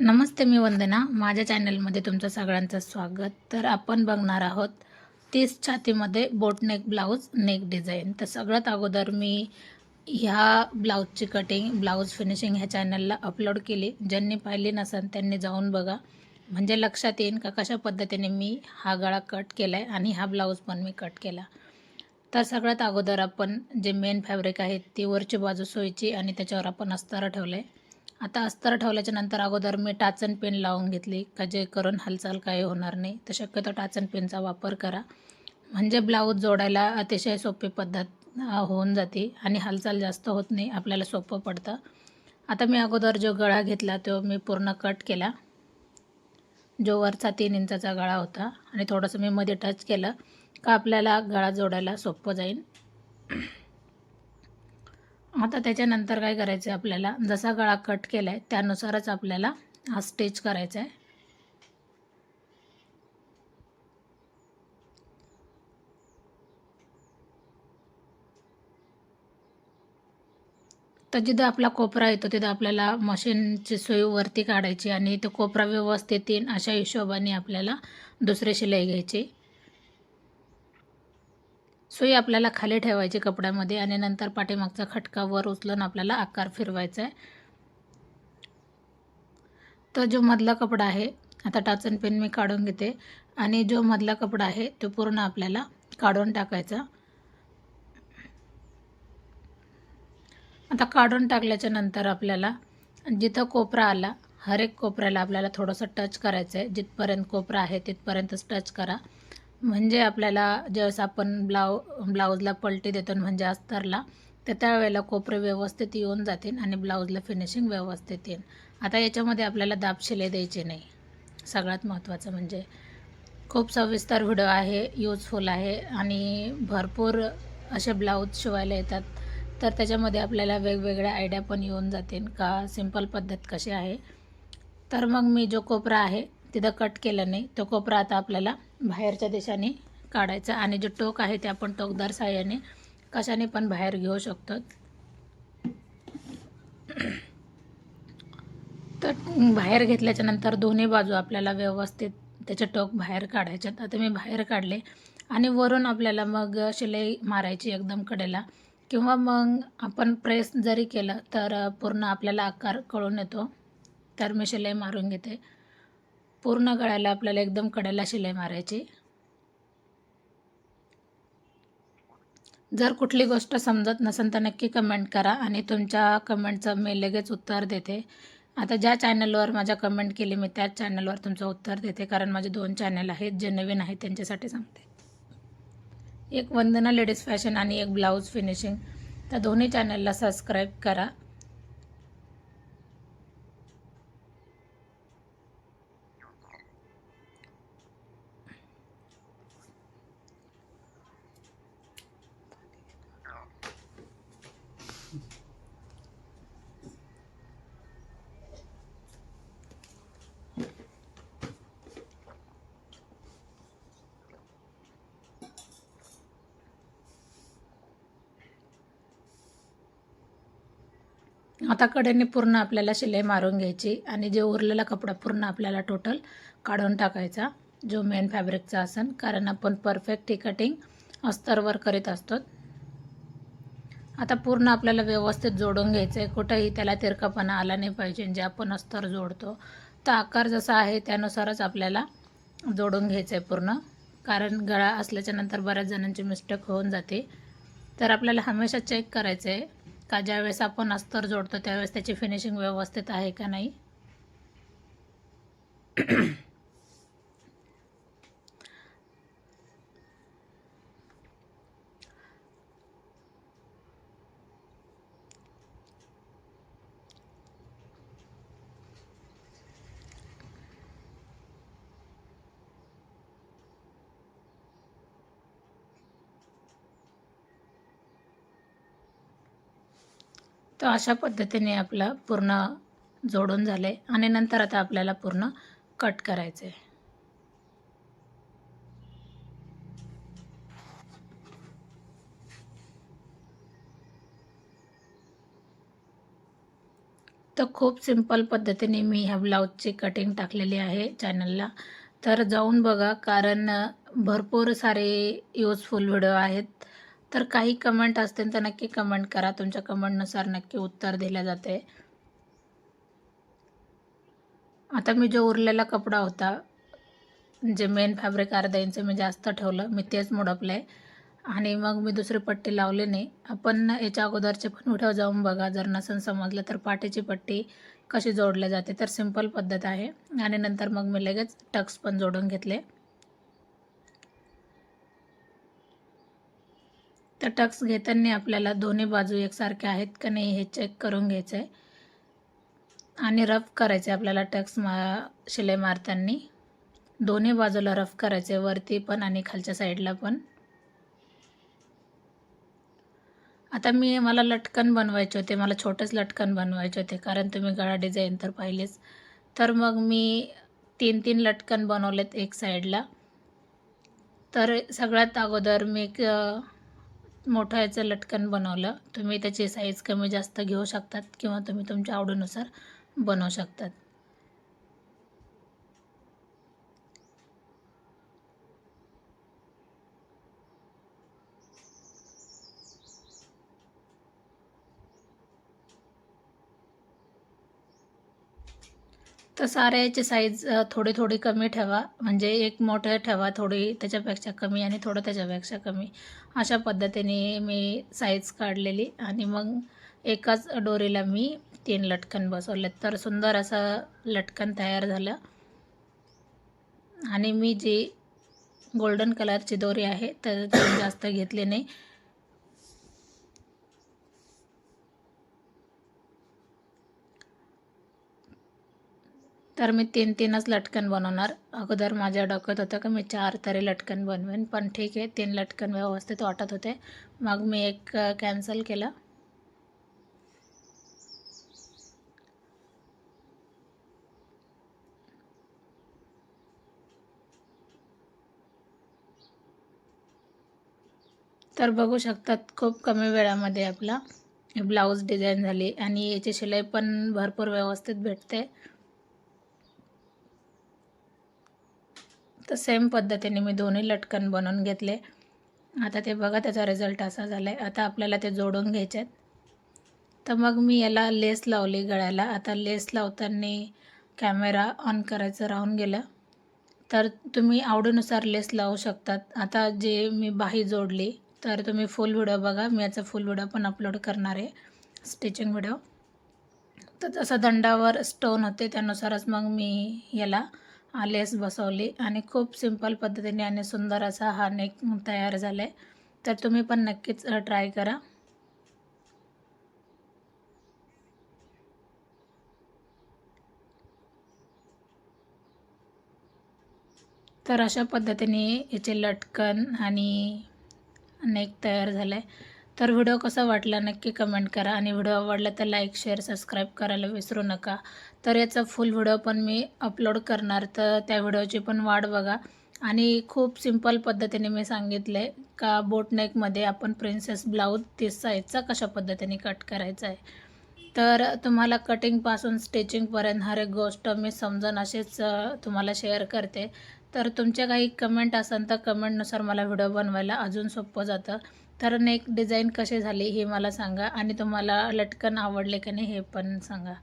नमस्ते मी वंदना. माझ्या चॅनलमध्ये तुमचं सगळ्यांचं स्वागत. तर आपण बघणार आहोत तीस छातीमध्ये बोटनेक ब्लाऊज नेक डिझाईन. तर सगळ्यात अगोदर मी ह्या ब्लाऊजची कटिंग ब्लाऊज फिनिशिंग ह्या चॅनलला अपलोड केली. ज्यांनी पाहिली नसेल त्यांनी जाऊन बघा. म्हणजे लक्षात येईन का कशा पद्धतीने मी हा गळा कट केला आहे आणि हा ब्लाऊज पण मी कट केला. तर सगळ्यात अगोदर आपण जे मेन फॅब्रिक आहे ती वरची बाजू सोयची आणि त्याच्यावर आपण अस्तारा ठेवलं आहे आता अस्तर ठेवल्याच्या नंतर अगोदर मी टाचन पेन लावून घेतली. का जे करून हालचाल काही होणार नाही. तर शक्यतो टाचन पेनचा वापर करा. म्हणजे ब्लाऊज जोडायला अतिशय सोपी पद्धत होऊन जाते आणि हालचाल जास्त होत नाही आपल्याला सोपं पडतं. आता मी अगोदर जो गळा घेतला तो मी पूर्ण कट केला. जो वरचा तीन इंचाचा गळा होता आणि थोडंसं मी मध्ये टच केलं का आपल्याला गळा जोडायला सोपं जाईल आता त्याच्यानंतर काय करायचं आहे आपल्याला? जसा गळा कट केला आहे त्यानुसारच आपल्याला हा स्टेच करायचा आहे तर जिथं आपला कोपरा येतो तिथं आपल्याला मशीनची सोय वरती काढायची आणि तो कोपरा व्यवस्थित येईन अशा हिशोबाने आपल्याला दुसरी शिलाई घ्यायची. सुई आपल्याला खाली ठेवायची कपड्यामध्ये आणि नंतर पाठीमागचा खटका वर उचलून आपल्याला आकार फिरवायचा आहे. तर जो मधला कपडा आहे आता टाचन पेन मी काढून घेते. आणि जो मधला कपडा आहे तो पूर्ण आपल्याला काढून टाकायचा. आता काढून टाकल्याच्या नंतर आपल्याला जिथं कोपरा आला हर एक कोपऱ्याला आपल्याला थोडंसं टच करायचं आहे जिथपर्यंत कोपरा आहे तिथपर्यंतच टच करा. म्हणजे आपल्याला ज्यावेळेस आपण ब्लाऊ ब्लाऊजला पलटी देतो म्हणजे अस्तरला तर त्यावेळेला कोपरे व्यवस्थित येऊन जातील आणि ब्लाऊजला फिनिशिंग व्यवस्थित येईल. आता याच्यामध्ये आपल्याला दाब शिलाई द्यायची नाही. सगळ्यात महत्त्वाचं म्हणजे खूप सविस्तर व्हिडिओ आहे यूजफुल आहे आणि भरपूर असे ब्लाऊज शिवायला येतात. तर त्याच्यामध्ये आपल्याला वेगवेगळ्या आयडिया पण येऊन जातील का सिंपल पद्धत कशी आहे. तर मग मी जो कोपरा आहे तिथं कट केलं नाही. तो कोपरा आता आपल्याला बाहेरच्या देशाने काढायचा आणि जे टोक आहे ते आपण टोकदार साह्याने कशाने पण बाहेर घेऊ शकतो. तर बाहेर घेतल्याच्या नंतर दोन्ही बाजू आपल्याला व्यवस्थित त्याचे टोक बाहेर काढायच्यात आता मी बाहेर काढले आणि वरून आपल्याला मग शिलाई मारायची एकदम कडेला. किंवा मग आपण प्रेस जरी केलं तर पूर्ण आपल्याला आकार कळून येतो. तर मी शिलाई मारून घेते. पूर्ण गळ्याला आपल्याला एकदम कडेला शिलाई मारायची. जर कुठली गोष्ट समजत नसेल तर नक्की कमेंट करा आणि तुमच्या कमेंटचं मी लगेच उत्तर देते. आता ज्या चॅनलवर माझ्या कमेंट केली मी त्याच चॅनलवर तुमचं उत्तर देते कारण माझे दोन चॅनल आहेत जे नवीन आहेत त्यांच्यासाठी सांगते. एक वंदना लेडीज फॅशन आणि एक ब्लाऊज फिनिशिंग त्या दोन्ही चॅनलला सबस्क्राईब करा. आता कडेने पूर्ण आपल्याला शिलाई मारून घ्यायची आणि जे उरलेला कपडा पूर्ण आपल्याला टोटल काढून टाकायचा जो मेन फॅब्रिकचा असन. कारण आपण परफेक्ट ही कटिंग अस्तरवर करीत असतो. आता पूर्ण आपल्याला व्यवस्थित जोडून घ्यायचं आहे कुठंही त्याला तिरकापणा आला नाही पाहिजे. जे आपण अस्तर जोडतो तर आकार जसा आहे त्यानुसारच आपल्याला जोडून घ्यायचं आहे पूर्ण. कारण गळा असल्याच्यानंतर बऱ्याच जणांची मिस्टेक होऊन जाते. तर आपल्याला हमेशा चेक करायचं आहे का ज्यावेळेस आपण अस्तर जोडतो त्यावेळेस त्याची फिनिशिंग व्यवस्थित आहे का नाही? तर अशा पद्धतीने आपलं पूर्ण जोडून झाले आणि नंतर आता आपल्याला पूर्ण कट करायचं आहे तर खूप सिंपल पद्धतीने मी ह्या ब्लाऊजची कटिंग टाकलेली आहे चॅनलला तर जाऊन बघा कारण भरपूर सारे यूजफुल व्हिडिओ आहेत. तर काही कमेंट असतील तर नक्की कमेंट करा. तुमच्या कमेंटनुसार नक्की उत्तर दिलं जाते. आता मी जो उरलेला कपडा होता जे मेन फॅब्रिक अर्धा इंच मी जास्त ठेवलं मी तेच मोडपलं. आहे आणि मग मी दुसरी पट्टी लावली नाही. आपण याच्या अगोदरचे पण व्हिडिओ जाऊन बघा. जर नसन समजलं तर पाठीची पट्टी कशी जोडल्या जाते तर सिंपल पद्धत आहे. आणि नंतर मग मी लगेच टक्स पण जोडून घेतले. तर टक्स घेताना आपल्याला दोन्ही बाजू एकसारख्या आहेत का नाही हे चेक करून घ्यायचं आहे आणि रफ करायचे आपल्याला टक्स मा शिलाई मारताना. दोन्ही बाजूला रफ करायचे वरती पण आणि खालच्या साईडला पण. आता मी मला लटकन बनवायचे होते मला छोटेच लटकन बनवायचे होते कारण तुम्ही गळा डिझाईन तर पाहिलेच. तर मग मी तीन तीन लटकन बनवलेत एक साईडला तर सगळ्यात अगोदर मी एक मोठं याचं लटकन बनवलं. तुम्ही त्याची साईज कमी जास्त घेऊ शकतात किंवा तुम्ही तुमच्या आवडीनुसार बनवू शकतात. तर साऱ्याचे साईज थोडी थोडी कमी ठेवा. म्हणजे एक मोठं ठेवा थोडी त्याच्यापेक्षा कमी आणि थोडं त्याच्यापेक्षा कमी. अशा पद्धतीने मी साईज काढलेली आणि मग एकाच डोरीला मी तीन लटकन बसवले. तर सुंदर असं लटकन तयार झालं. आणि मी जी गोल्डन कलरची दोरी आहे तर जास्त घेतली नाही. तर मी तीन तीनच लटकन बनवणार. अगोदर माझ्या डोक्यात होतं की मी चार तरी लटकन बनवेन पण ठीक आहे तीन लटकन व्यवस्थित वाटत होते. मग मी एक कॅन्सल केलं. तर बघू शकतात खूप कमी वेळामध्ये आपला ब्लाऊज डिझाईन झाली आणि याची शिलाई पण भरपूर व्यवस्थित भेटते. तर सेम पद्धतीने मी दोन्ही लटकन बनवून घेतले. आता ते बघा त्याचा रिझल्ट असा झाला आहे आता आपल्याला ते जोडून घ्यायचे आहेत तर मग मी याला लेस लावली गळ्याला. आता लेस लावताना कॅमेरा ऑन करायचं राहून गेलं. तर तुम्ही आवडीनुसार लेस लावू शकतात. आता जे मी बाही जोडली तर तुम्ही फुल व्हिडिओ बघा. मी याचा फुल व्हिडिओ पण अपलोड करणार आहे. स्टिचिंग व्हिडिओ तर जसं दंडावर स्टोन होते त्यानुसारच मग मी याला लेस बसवली आणि खूप सिंपल पद्धतीने आणि सुंदर असा हा नेक तयार झाला आहे तर तुम्ही पण नक्कीच ट्राय करा. तर अशा पद्धतीने याचे लटकन आणि नेक तयार झालं आहे तर व्हिडिओ कसा वाटला नक्की कमेंट करा आणि व्हिडिओ आवडला तर लाईक शेअर सबस्क्राईब करायला विसरू नका. तर याचा फुल व्हिडिओ पण मी अपलोड करणार तर त्या व्हिडिओची पण वाट बघा. आणि खूप सिंपल पद्धतीने मी सांगितलं आहे का बोटनेकमध्ये आपण प्रिन्सेस ब्लाऊज तीस साईजचा कशा पद्धतीने कट करायचा आहे. तर तुम्हाला कटिंगपासून स्टिचिंगपर्यंत हर एक गोष्ट मी समजून असेच तुम्हाला शेअर करते. तर तुमच्या काही कमेंट असेल तर कमेंटनुसार मला व्हिडिओ बनवायला अजून सोपं जातं. तर नेक डिझाईन कसे झाली हे मला सांगा आणि तुम्हाला लटकन आवडले का नाही हे पण सांगा.